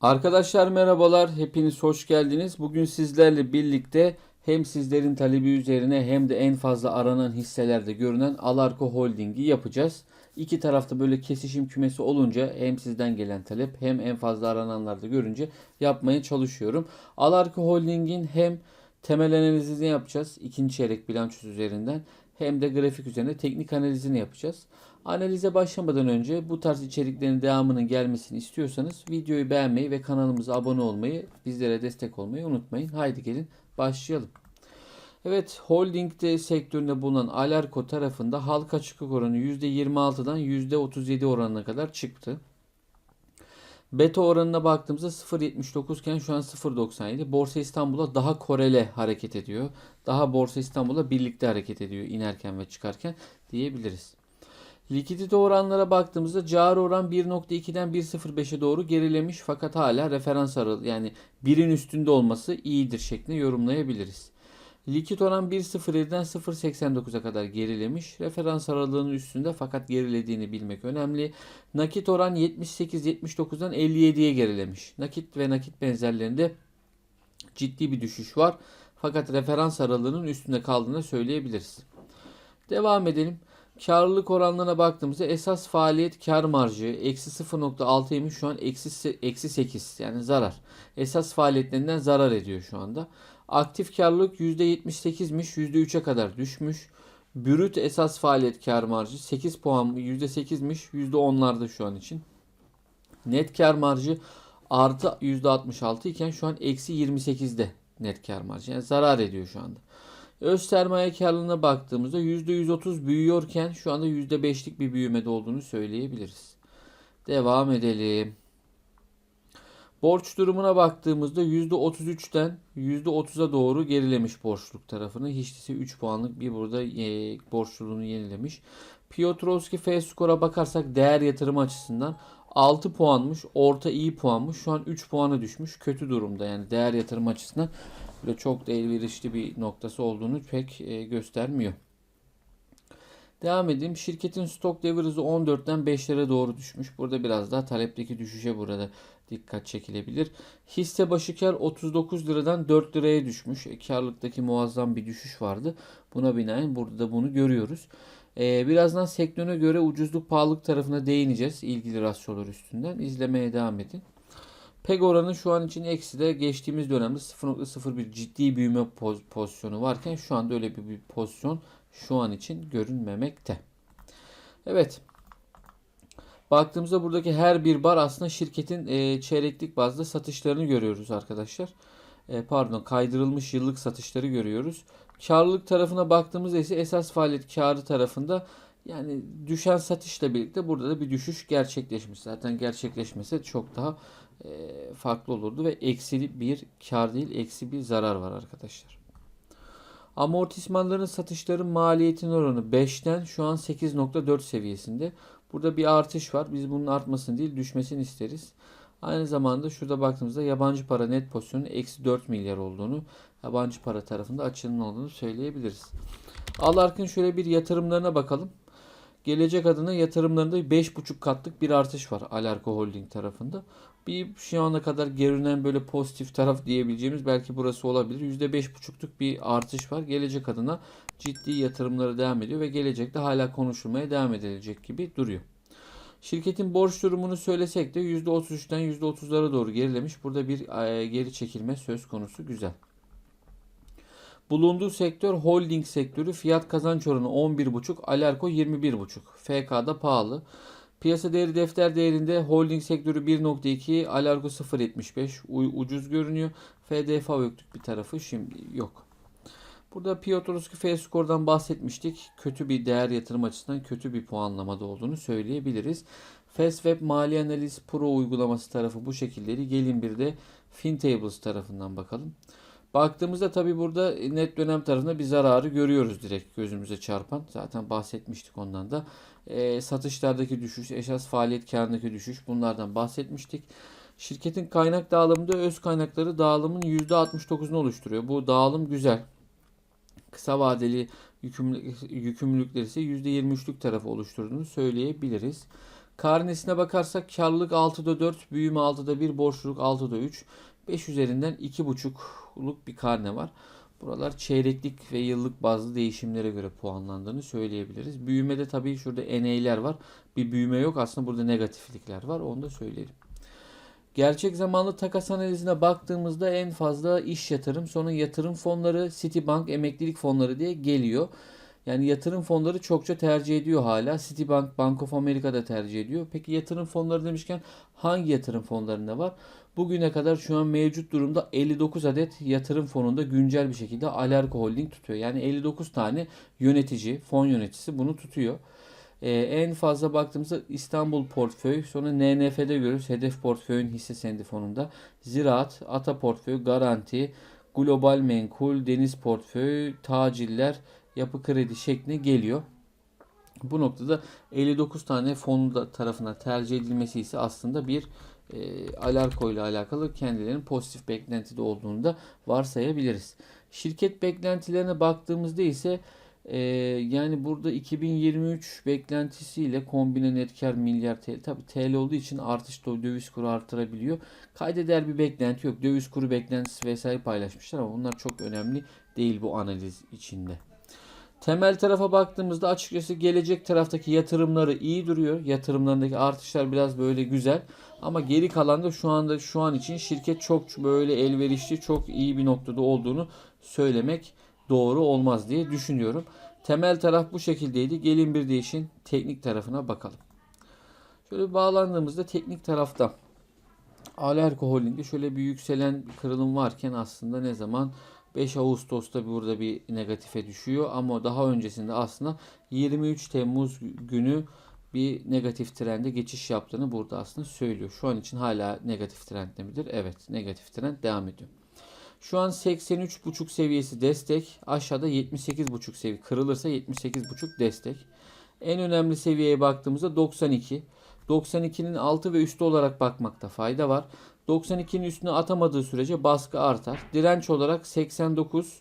Arkadaşlar merhabalar, hepiniz hoş geldiniz. Bugün sizlerle birlikte hem sizlerin talebi üzerine hem de en fazla aranan hisselerde görünen Alarko Holding'i yapacağız. İki tarafta böyle kesişim kümesi olunca hem sizden gelen talep hem en fazla arananlarda görünce yapmaya çalışıyorum. Alarko Holding'in hem temel analizini yapacağız ikinci çeyrek bilançosu üzerinden hem de grafik üzerine teknik analizini yapacağız. Analize başlamadan önce bu tarz içeriklerin devamının gelmesini istiyorsanız videoyu beğenmeyi ve kanalımıza abone olmayı, bizlere destek olmayı unutmayın. Haydi gelin başlayalım. Evet, holding de sektöründe bulunan Alarko tarafında halka açıklık oranı %26'dan %37 oranına kadar çıktı. Beta oranına baktığımızda 0.79 iken şu an 0.97. Borsa İstanbul'a daha korele hareket ediyor. Daha Borsa İstanbul'a birlikte hareket ediyor inerken ve çıkarken diyebiliriz. Likidite oranlara baktığımızda cari oran 1.2'den 1.05'e doğru gerilemiş fakat hala referans aralığı yani birin üstünde olması iyidir şeklinde yorumlayabiliriz. Likit oran 1.07'den 0.89'a kadar gerilemiş. Referans aralığının üstünde fakat gerilediğini bilmek önemli. Nakit oran 78-79'dan 57'ye gerilemiş. Nakit ve nakit benzerlerinde ciddi bir düşüş var. Fakat referans aralığının üstünde kaldığını söyleyebiliriz. Devam edelim. Karlılık oranlarına baktığımızda esas faaliyet kar marjı eksi 0.6'ymış şu an eksi, eksi 8 yani zarar. Esas faaliyetlerinden zarar ediyor şu anda. Aktif karlılık %78'miş %3'e kadar düşmüş. Brüt esas faaliyet kar marjı 8 puan %8'miş %10'larda şu an için. Net kar marjı artı %66 iken şu an eksi 28'de net kar marjı. Yani zarar ediyor şu anda. Öz sermaye karlılığına baktığımızda %130 büyüyorken şu anda %5'lik bir büyümede olduğunu söyleyebiliriz. Devam edelim. Borç durumuna baktığımızda %33'ten %30'a doğru gerilemiş borçluk tarafını. Hiç 3 puanlık bir burada e, borçluluğunu yenilemiş. Piotrowski F skora bakarsak değer yatırımı açısından 6 puanmış. Orta iyi puanmış. Şu an 3 puana düşmüş. Kötü durumda yani değer yatırım açısından böyle çok da elverişli bir noktası olduğunu pek e, göstermiyor. Devam edeyim. Şirketin stok devir hızı 14'ten 5'lere doğru düşmüş. Burada biraz daha talepteki düşüşe burada dikkat çekilebilir. Hisse başı kar 39 liradan 4 liraya düşmüş. E, karlıktaki muazzam bir düşüş vardı. Buna binaen burada da bunu görüyoruz. Ee, birazdan sektöre göre ucuzluk pahalılık tarafına değineceğiz. ilgili rasyolar üstünden. İzlemeye devam edin. PEG oranı şu an için eksi de geçtiğimiz dönemde 0.01 ciddi büyüme poz pozisyonu varken şu anda öyle bir, bir pozisyon şu an için görünmemekte. Evet. Baktığımızda buradaki her bir bar aslında şirketin e, çeyreklik bazda satışlarını görüyoruz arkadaşlar. E, pardon kaydırılmış yıllık satışları görüyoruz. Karlılık tarafına baktığımızda ise esas faaliyet karı tarafında yani düşen satışla birlikte burada da bir düşüş gerçekleşmiş. Zaten gerçekleşmese çok daha e, farklı olurdu ve eksi bir kar değil eksi bir zarar var arkadaşlar. Amortismanların satışların maliyetinin oranı 5'ten şu an 8.4 seviyesinde. Burada bir artış var. Biz bunun artmasını değil düşmesini isteriz. Aynı zamanda şurada baktığımızda yabancı para net pozisyonu eksi 4 milyar olduğunu, yabancı para tarafında açının olduğunu söyleyebiliriz. Alark'ın şöyle bir yatırımlarına bakalım. Gelecek adına yatırımlarında 5,5 katlık bir artış var Alarko Holding tarafında. Bir şu ana kadar görünen böyle pozitif taraf diyebileceğimiz belki burası olabilir. %5,5'luk bir artış var. Gelecek adına ciddi yatırımlara devam ediyor ve gelecekte hala konuşulmaya devam edilecek gibi duruyor. Şirketin borç durumunu söylesek de %33'ten %30'lara doğru gerilemiş. Burada bir e, geri çekilme söz konusu güzel. Bulunduğu sektör holding sektörü fiyat kazanç oranı 11.5, Alarko 21.5. FK'da pahalı. Piyasa değeri defter değerinde holding sektörü 1.2, Alarko 0.75 ucuz görünüyor. FDF yokluk bir tarafı şimdi yok. Burada Piotrowski F skordan bahsetmiştik. Kötü bir değer yatırım açısından kötü bir puanlamada olduğunu söyleyebiliriz. FastWeb Mali Analiz Pro uygulaması tarafı bu şekilleri. Gelin bir de FinTables tarafından bakalım. Baktığımızda tabi burada net dönem tarafında bir zararı görüyoruz direkt gözümüze çarpan. Zaten bahsetmiştik ondan da. E, satışlardaki düşüş, esas faaliyet karındaki düşüş bunlardan bahsetmiştik. Şirketin kaynak dağılımında öz kaynakları dağılımın %69'unu oluşturuyor. Bu dağılım güzel. Kısa vadeli yükümlülükleri ise %23'lük tarafı oluşturduğunu söyleyebiliriz. Karnesine bakarsak karlılık 6'da 4, büyüme 6'da 1, borçluluk 6'da 3. 5 üzerinden 2,5'luk bir karne var. Buralar çeyreklik ve yıllık bazlı değişimlere göre puanlandığını söyleyebiliriz. Büyümede tabii şurada NA'ler var. Bir büyüme yok. Aslında burada negatiflikler var. Onu da söyleyelim. Gerçek zamanlı takas analizine baktığımızda en fazla iş yatırım, sonra yatırım fonları, Citibank, emeklilik fonları diye geliyor. Yani yatırım fonları çokça tercih ediyor hala. Citibank, Bank of America da tercih ediyor. Peki yatırım fonları demişken hangi yatırım fonlarında var? Bugüne kadar şu an mevcut durumda 59 adet yatırım fonunda güncel bir şekilde Alarko Holding tutuyor. Yani 59 tane yönetici, fon yöneticisi bunu tutuyor. Ee, en fazla baktığımızda İstanbul portföy, sonra NNF'de görüyoruz. Hedef portföyün hisse senedi fonunda. Ziraat, Ata portföy, Garanti, Global Menkul, Deniz portföy, Taciller, Yapı Kredi şeklinde geliyor. Bu noktada 59 tane fon da tarafından tercih edilmesi ise aslında bir e, Alarko ile alakalı kendilerinin pozitif beklentide olduğunu da varsayabiliriz. Şirket beklentilerine baktığımızda ise e, yani burada 2023 beklentisiyle kombine net kar milyar TL. Tabi TL olduğu için artış döviz kuru artırabiliyor. Kaydeder bir beklenti yok. Döviz kuru beklentisi vesaire paylaşmışlar ama bunlar çok önemli değil bu analiz içinde. Temel tarafa baktığımızda açıkçası gelecek taraftaki yatırımları iyi duruyor. Yatırımlarındaki artışlar biraz böyle güzel. Ama geri kalan da şu anda şu an için şirket çok böyle elverişli, çok iyi bir noktada olduğunu söylemek doğru olmaz diye düşünüyorum. Temel taraf bu şekildeydi. Gelin bir de işin teknik tarafına bakalım. Şöyle bağlandığımızda teknik tarafta Alerko Holding'de şöyle bir yükselen kırılım varken aslında ne zaman 5 Ağustos'ta burada bir negatife düşüyor ama daha öncesinde aslında 23 Temmuz günü bir negatif trende geçiş yaptığını burada aslında söylüyor. Şu an için hala negatif trendde midir? Evet, negatif trend devam ediyor. Şu an 83.5 seviyesi destek, aşağıda 78.5 seviye. Kırılırsa 78.5 destek. En önemli seviyeye baktığımızda 92. 92'nin altı ve üstü olarak bakmakta fayda var. 92'nin üstüne atamadığı sürece baskı artar. Direnç olarak 89,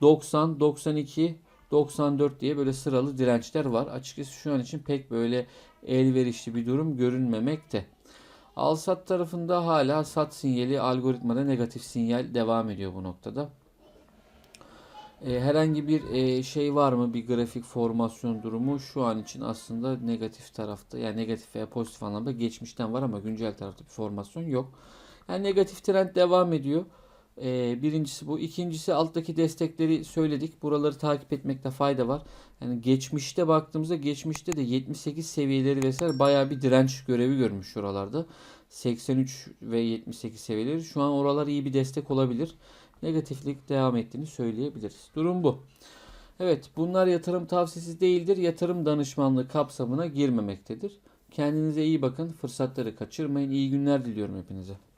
90, 92, 94 diye böyle sıralı dirençler var. Açıkçası şu an için pek böyle elverişli bir durum görünmemekte. Al sat tarafında hala sat sinyali algoritmada negatif sinyal devam ediyor bu noktada. E, herhangi bir e, şey var mı bir grafik formasyon durumu şu an için aslında negatif tarafta yani negatif veya pozitif anlamda geçmişten var ama güncel tarafta bir formasyon yok. Yani negatif trend devam ediyor. E, birincisi bu. İkincisi alttaki destekleri söyledik. Buraları takip etmekte fayda var. Yani geçmişte baktığımızda geçmişte de 78 seviyeleri vesaire bayağı bir direnç görevi görmüş şuralarda. 83 ve 78 seviyeleri. Şu an oralar iyi bir destek olabilir. Negatiflik devam ettiğini söyleyebiliriz. Durum bu. Evet bunlar yatırım tavsiyesi değildir. Yatırım danışmanlığı kapsamına girmemektedir. Kendinize iyi bakın. Fırsatları kaçırmayın. İyi günler diliyorum hepinize.